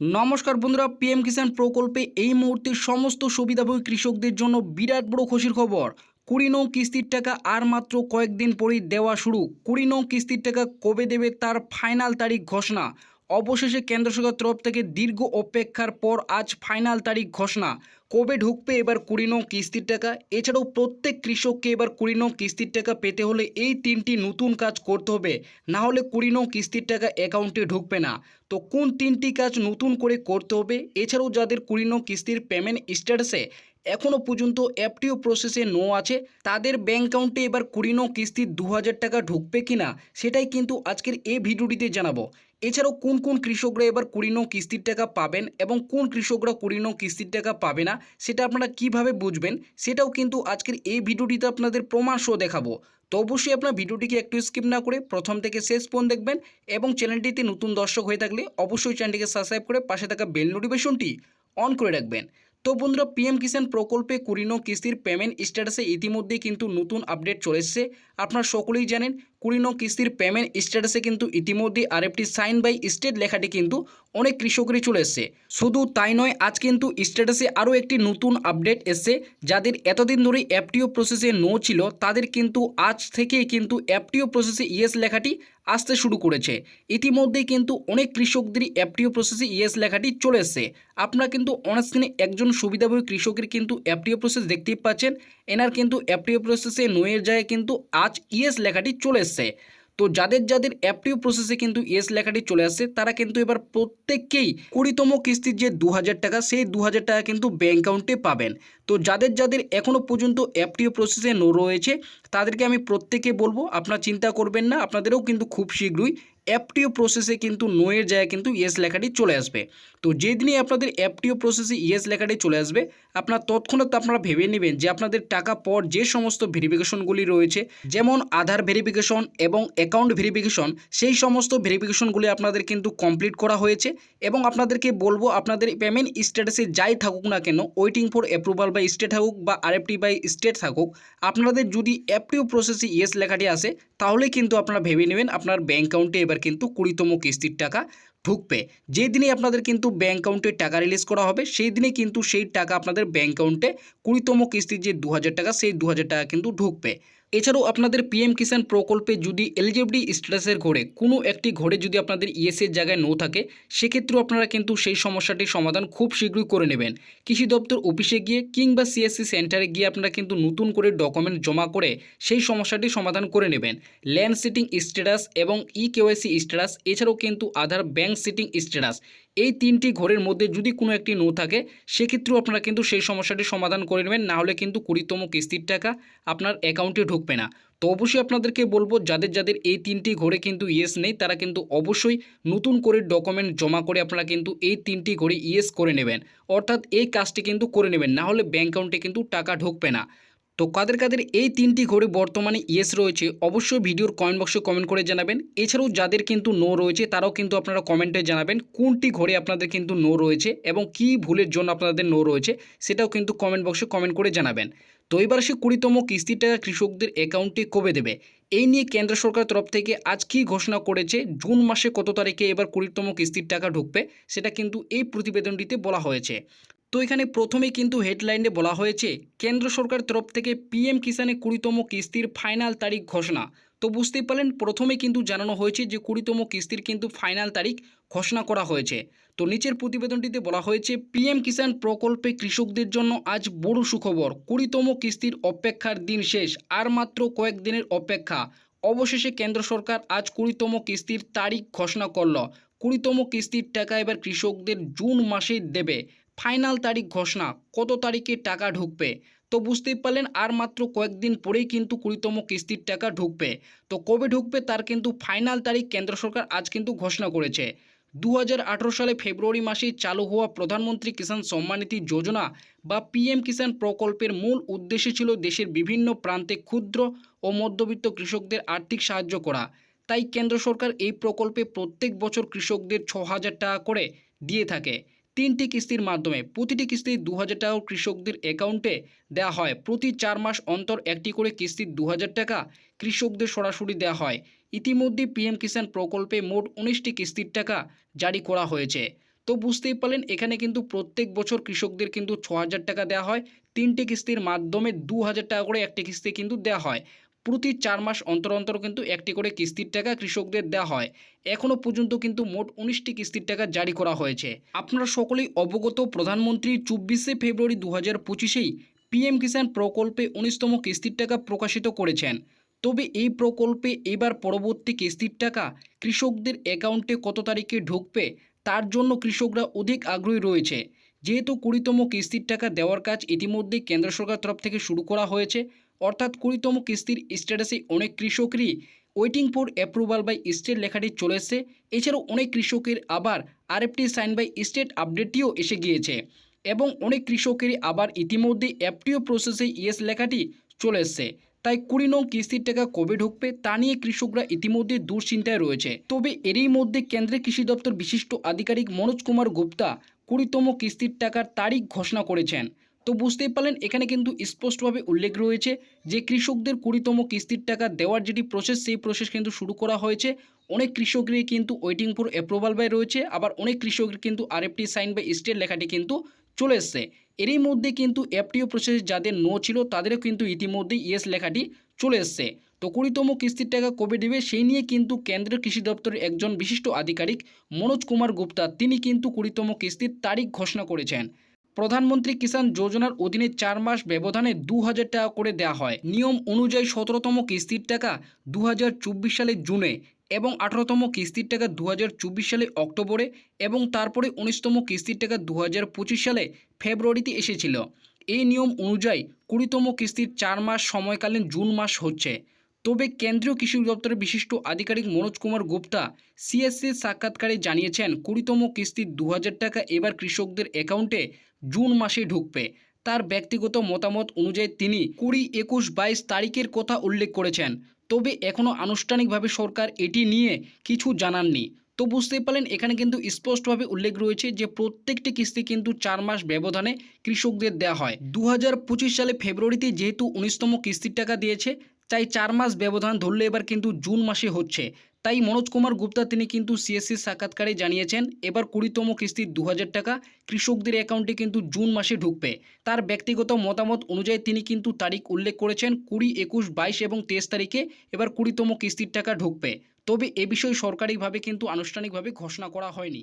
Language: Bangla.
নমস্কার বন্ধুরা পিএম কিষাণ প্রকল্পে এই মুহূর্তে সমস্ত সুবিধাভোগী কৃষকদের জন্য বিরাট বড় খুশির খবর। কুড়ি নৌ কিস্তির টাকা আর মাত্র কয়েকদিন পরেই দেওয়া শুরু। কুড়ি নৌ কিস্তির টাকা কবে দেবে তার ফাইনাল তারিখ ঘোষণা। অবশেষে কেন্দ্র সরকার তরফ থেকে দীর্ঘ অপেক্ষার পর আজ ফাইনাল তারিখ ঘোষণা। কবে ঢুকবে এবার কুড়ি নং কিস্তির টাকা? এছাড়াও প্রত্যেক কৃষককে এবার কুড়ি নং কিস্তির টাকা পেতে হলে এই তিনটি নতুন কাজ করতে হবে। না হলে কুড়ি নং কিস্তির টাকা অ্যাকাউন্টে ঢুকবে না। তো কোন তিনটি কাজ নতুন করে করতে হবে? এছাড়াও যাদের কুড়ি নং কিস্তির পেমেন্ট স্ট্যাটাসে এখনও পর্যন্ত অ্যাপটিও প্রসেসে নো আছে। তাদের ব্যাঙ্ক অ্যাকাউন্টে এবার কুড়ি নো কিস্তির দু টাকা ঢুকবে কি না সেটাই কিন্তু আজকের এই ভিডিওটিতে জানাব। এছাড়াও কোন কোন কৃষকরা এবার কুড়ি নং কিস্তির টাকা পাবেন এবং কোন কৃষকরা কুড়ি নং কিস্তির টাকা পাবে না, সেটা আপনারা কীভাবে বুঝবেন, সেটাও কিন্তু আজকের এই ভিডিওটিতে আপনাদের প্রমাণ সহ দেখাবো। তো অবশ্যই আপনার ভিডিওটিকে একটু স্কিপ না করে প্রথম থেকে শেষ পর্যন্ত দেখবেন এবং চ্যানেলটিতে নতুন দর্শক হয়ে থাকলে অবশ্যই চ্যানেলটিকে সাবস্ক্রাইব করে পাশে থাকা বেল নোটিফিকেশনটি অন করে রাখবেন। তো বন্ধুরা পিএম কিষাণ প্রকল্পে কুড়িনো কিস্তির পেমেন্ট স্ট্যাটাসে ইতিমধ্যেই কিন্তু নতুন আপডেট চলে এসেছে। আপনারা সকলেই জানেন কুড়িনো কিস্তির পেমেন্ট স্ট্যাটাসে কিন্তু ইতিমধ্যেই আরেকটি সাইন বাই স্টেট লেখাটি কিন্তু অনেক কৃষকেরই চলে এসছে। শুধু তাই নয়, আজ কিন্তু স্ট্যাটাসে আরও একটি নতুন আপডেট এসছে, যাদের এতদিন ধরে অ্যাপটিও প্রসেসে নো ছিল, তাদের কিন্তু আজ থেকেই কিন্তু অ্যাপটিও প্রসেসে ইয়েস লেখাটি আসতে শুরু করেছে। ইতিমধ্যেই কিন্তু অনেক কৃষকদেরই অ্যাপটিও প্রসেসে ইয়েস লেখাটি চলে এসছে। আপনারা কিন্তু অনস্ক্রিনে একজন সুবিধাভোগী কৃষকের কিন্তু এফটিও প্রসেস দেখতেই পাচ্ছেন, এনার কিন্তু অ্যাপটিও প্রসেসে নোয়ের জায়গায় কিন্তু আজ ইয়েস লেখাটি চলে এসছে। তো যাদের যাদের অ্যাপটিও প্রসেসে কিন্তু এস লেখাটি চলে আসছে, তারা কিন্তু এবার প্রত্যেককেই কুড়িতম কিস্তির যে দু হাজার টাকা, সেই দু হাজার টাকা কিন্তু ব্যাঙ্ক অ্যাকাউন্টে পাবেন। তো যাদের যাদের এখনও পর্যন্ত অ্যাপটিও প্রসেসে নো রয়েছে, তাদেরকে আমি প্রত্যেকে বলব, আপনারা চিন্তা করবেন না, আপনাদেরও কিন্তু খুব শীঘ্রই অ্যাপটিও প্রসেসে কিন্তু নোয়ের জায়গায় কিন্তু ইয়েস লেখাটি চলে আসবে। তো যেদিনই আপনাদের অ্যাপটিও প্রসেসে ইয়েস লেখাটি চলে আসবে, আপনার তৎক্ষণাৎ আপনারা ভেবে নেবেন যে আপনাদের টাকা পর যে সমস্ত ভেরিফিকেশনগুলি রয়েছে, যেমন আধার ভেরিফিকেশন এবং অ্যাকাউন্ট ভেরিফিকেশন সেই সমস্ত ভেরিফিকেশনগুলি আপনাদের কিন্তু কমপ্লিট করা হয়েছে এবং আপনাদেরকে বলব আপনাদের পেমেন্ট স্ট্যাটাসে যাই থাকুক না কেন waiting for approval by state থাকুক বা আরএফটি বাই স্টেট থাকুক, আপনাদের যদি অ্যাপটিও প্রসেসে ইয়েস লেখাটি আসে, তাহলে কিন্তু আপনারা ভেবে নেবেন আপনার ব্যাঙ্ক অ্যাকাউন্টে এবার কিন্তু কুড়িতম কিস্তির টাকা ঢুকবে। যেই দিনে আপনাদের কিন্তু ব্যাঙ্ক অ্যাকাউন্টে টাকা রিলিজ করা হবে সেই দিনে কিন্তু সেই টাকা আপনাদের ব্যাঙ্ক অ্যাকাউন্টে কুড়িতম কিস্তির যে দু হাজার টাকা, সেই দু হাজার টাকা কিন্তু ঢুকবে। এছাড়াও আপনাদের পিএম কিষাণ প্রকল্পে যদি এলিজিবিলিটি স্ট্যাটাসের ঘরে, কোনো একটি ঘরে যদি আপনাদের ইএসের জায়গায় নো থাকে, সেক্ষেত্রেও আপনারা কিন্তু সেই সমস্যাটির সমাধান খুব শীঘ্রই করে নেবেন। কৃষি দপ্তর অফিসে গিয়ে কিংবা সিএসসি সেন্টারে গিয়ে আপনারা কিন্তু নতুন করে ডকুমেন্ট জমা করে সেই সমস্যাটির সমাধান করে নেবেন। ল্যান্ড সিটিং স্ট্যাটাস এবং ই কেওয়াইসি স্ট্যাটাস এছাড়াও কিন্তু আধার ব্যাংক সিটিং স্ট্যাটাস এই তিনটি ঘরের মধ্যে যদি কোনো একটি নো থাকে, সেক্ষেত্রেও আপনারা কিন্তু সেই সমস্যাটি সমাধান করে নেবেন। না হলে কিন্তু কুড়িতম কিস্তির টাকা আপনার অ্যাকাউন্টে ঢুকবে না। তো অবশ্যই আপনাদেরকে বলব, যাদের যাদের এই তিনটি ঘরে কিন্তু ইয়েস নেই, তারা কিন্তু অবশ্যই নতুন করে ডকুমেন্ট জমা করে আপনারা কিন্তু এই তিনটি ঘরে ইয়েস করে নেবেন। অর্থাৎ এই কাজটি কিন্তু করে নেবেন। না হলে ব্যাঙ্ক অ্যাকাউন্টে কিন্তু টাকা ঢুকবে না। তো কাদের কাদের এই তিনটি ঘরে বর্তমানে ইয়েস রয়েছে, অবশ্যই ভিডিওর কমেন্ট বক্সে কমেন্ট করে জানাবেন। এছাড়াও যাদের কিন্তু নো রয়েছে, তারাও কিন্তু আপনারা কমেন্টে জানাবেন কোনটি ঘরে আপনাদের কিন্তু নো রয়েছে এবং কি ভুলের জন্য আপনাদের নো রয়েছে, সেটাও কিন্তু কমেন্ট বক্সে কমেন্ট করে জানাবেন। তো এবার সে কুড়িতম কিস্তির টাকা কৃষকদের অ্যাকাউন্টে কবে দেবে? এই নিয়ে কেন্দ্র সরকার তরফ থেকে আজ কী ঘোষণা করেছে, জুন মাসে কত তারিখে এবার কুড়িতম কিস্তির টাকা ঢুকবে, সেটা কিন্তু এই প্রতিবেদনটিতে বলা হয়েছে। তো এখানে প্রথমেই কিন্তু হেডলাইনে বলা হয়েছে, কেন্দ্র সরকার তরফ থেকে পিএম কিষানে কুড়িতম কিস্তির ফাইনাল তারিখ ঘোষণা। তো বুঝতেই পারলেন প্রথমে কিন্তু জানানো হয়েছে যে কুড়িতম কিস্তির কিন্তু ফাইনাল তারিখ ঘোষণা করা হয়েছে। তো নিচের প্রতিবেদনটিতে বলা হয়েছে, পিএম কিষাণ প্রকল্পে কৃষকদের জন্য আজ বড় সুখবর। কুড়িতম কিস্তির অপেক্ষার দিন শেষ, আর মাত্র কয়েকদিনের অপেক্ষা। অবশেষে কেন্দ্র সরকার আজ কুড়িতম কিস্তির তারিখ ঘোষণা করল। কুড়িতম কিস্তির টাকা এবার কৃষকদের জুন মাসেই দেবে। ফাইনাল তারিখ ঘোষণা, কত তারিখে টাকা ঢুকবে? তো বুঝতেই পারলেন, আর মাত্র কয়েকদিন পরেই কিন্তু কুড়িতম কিস্তির টাকা ঢুকবে। তো কবে ঢুকবে তার কিন্তু ফাইনাল তারিখ কেন্দ্র সরকার আজ কিন্তু ঘোষণা করেছে। দু হাজার আঠেরো সালে ফেব্রুয়ারি মাসে চালু হওয়া প্রধানমন্ত্রী কিষাণ সম্মানিধি যোজনা বা পিএম কিষাণ প্রকল্পের মূল উদ্দেশ্য ছিল দেশের বিভিন্ন প্রান্তে ক্ষুদ্র ও মধ্যবিত্ত কৃষকদের আর্থিক সাহায্য করা। তাই কেন্দ্র সরকার এই প্রকল্পে প্রত্যেক বছর কৃষকদের ছ হাজার টাকা করে দিয়ে থাকে। তিনটি কিস্তির মাধ্যমে প্রতিটি কিস্তি দু হাজার টাকা কৃষকদের অ্যাকাউন্টে দেওয়া হয়। প্রতি চার মাস অন্তর একটি করে কিস্তির দু হাজার টাকা কৃষকদের সরাসরি দেওয়া হয়। ইতিমধ্যে পিএম কিষাণ প্রকল্পে মোট উনিশটি কিস্তির টাকা জারি করা হয়েছে। তো বুঝতেই পারলেন, এখানে কিন্তু প্রত্যেক বছর কৃষকদের কিন্তু ছ হাজার টাকা দেওয়া হয়। তিনটি কিস্তির মাধ্যমে দু হাজার টাকা করে একটি কিস্তি কিন্তু দেওয়া হয়। প্রতি চার মাস অন্তর অন্তর কিন্তু একটি করে কিস্তির টাকা কৃষকদের দেওয়া হয়। এখনও পর্যন্ত কিন্তু মোট উনিশটি কিস্তির টাকা জারি করা হয়েছে। আপনারা সকলেই অবগত, প্রধানমন্ত্রী চব্বিশে ফেব্রুয়ারি দু হাজার পঁচিশেই পিএম কিষাণ প্রকল্পে উনিশতম কিস্তির টাকা প্রকাশিত করেছেন। তবে এই প্রকল্পে এবার পরবর্তী কিস্তির টাকা কৃষকদের অ্যাকাউন্টে কত তারিখে ঢুকবে, তার জন্য কৃষকরা অধিক আগ্রহী রয়েছে। যেহেতু কুড়িতম কিস্তির টাকা দেওয়ার কাজ ইতিমধ্যে কেন্দ্র সরকার তরফ থেকে শুরু করা হয়েছে অর্থাৎ কুড়িতম কিস্তির স্ট্যাটাসে অনেক কৃষকরই waiting for approval by state লেখাটি চলে এসেছে। এছাড়াও অনেক কৃষকের আবার আরএফটি সাইন বাই স্টেট আপডেটটিও এসে গিয়েছে এবং অনেক কৃষকেরই আবার ইতিমধ্যে অ্যাপটিও প্রসেসে ইয়েস লেখাটি চলে এসছে। তাই কুড়ি নং কিস্তির টাকা কবে ঢুকবে তা নিয়ে কৃষকরা ইতিমধ্যে দুশ্চিন্তায় রয়েছে। তবে এরই মধ্যে কেন্দ্রীয় কৃষি দপ্তর বিশিষ্ট আধিকারিক মনোজ কুমার গুপ্তা কুড়িতম কিস্তির টাকার তারিখ ঘোষণা করেছেন। তো বুঝতেই পারলেন, এখানে কিন্তু স্পষ্টভাবে উল্লেখ রয়েছে যে কৃষকদের কুড়িতম কিস্তির টাকা দেওয়ার যেটি প্রসেস সেই প্রসেস কিন্তু শুরু করা হয়েছে। অনেক কৃষকরই কিন্তু ওয়েটিং ফর অ্যাপ্রুভাল বাই রয়েছে, আবার অনেক কৃষকের কিন্তু আরএফটি সাইন বাই স্টেট লেখাটি কিন্তু চলে এসছে। এরই মধ্যে কিন্তু এফটিও প্রসেস যাদের নো ছিল, তাদেরও কিন্তু ইতিমধ্যে ইয়েস লেখাটি চলে এসছে। তো কুড়িতম কিস্তির টাকা কবে দেবে, সেই নিয়ে কিন্তু কেন্দ্রের কৃষি দপ্তরের একজন বিশিষ্ট আধিকারিক মনোজ কুমার গুপ্তা, তিনি কিন্তু কুড়িতম কিস্তির তারিখ ঘোষণা করেছেন। প্রধানমন্ত্রী কিষাণ যোজনার অধীনে চার মাস ব্যবধানে দু হাজার টাকা করে দেওয়া হয়। নিয়ম অনুযায়ী সতেরোতম কিস্তির টাকা দু হাজার চব্বিশ সালের জুনে এবং আঠারোতম কিস্তির টাকা দু হাজার চব্বিশ সালে অক্টোবরে এবং তারপরে উনিশতম কিস্তির টাকা দু হাজার পঁচিশ সালে ফেব্রুয়ারিতে এসেছিল। এই নিয়ম অনুযায়ী কুড়িতম কিস্তির চার মাস সময়কালীন জুন মাস হচ্ছে। তবে কেন্দ্রীয় কৃষি দপ্তরের বিশিষ্ট আধিকারিক মনোজ কুমার গুপ্তা সিএসসির সাক্ষাৎকারে জানিয়েছেন, কুড়িতম কিস্তির দু হাজার টাকা এবার কৃষকদের অ্যাকাউন্টে জুন মাসে ঢুকবে। তার ব্যক্তিগত মতামত অনুযায়ী তিনি কুড়ি একুশ বাইশ তারিখের কথা উল্লেখ করেছেন। তবে এখনও আনুষ্ঠানিকভাবে সরকার এটি নিয়ে কিছু জানাননি। তো বুঝতে পারলেন, এখানে কিন্তু স্পষ্টভাবে উল্লেখ রয়েছে যে প্রত্যেকটি কিস্তি কিন্তু চার মাস ব্যবধানে কৃষকদের দেওয়া হয়। দু হাজার পঁচিশ সালে ফেব্রুয়ারিতে যেহেতু উনিশতম কিস্তির টাকা দিয়েছে তাই চার মাস ব্যবধান ধরলে এবার কিন্তু জুন মাসে হচ্ছে। তাই মনোজ কুমার গুপ্তা তিনি কিন্তু সিএসসির সাক্ষাৎকারে জানিয়েছেন, এবার কুড়িতম কিস্তির দু হাজার টাকা, কৃষকদের অ্যাকাউন্টে কিন্তু জুন মাসে ঢুকবে। তার ব্যক্তিগত মতামত অনুযায়ী তিনি কিন্তু তারিখ উল্লেখ করেছেন, কুড়ি, একুশ, বাইশ এবং তেইশ তারিখে এবার কুড়িতম কিস্তির টাকা ঢুকবে। তবে এ বিষয়ে সরকারিভাবে কিন্তু আনুষ্ঠানিকভাবে ঘোষণা করা হয়নি।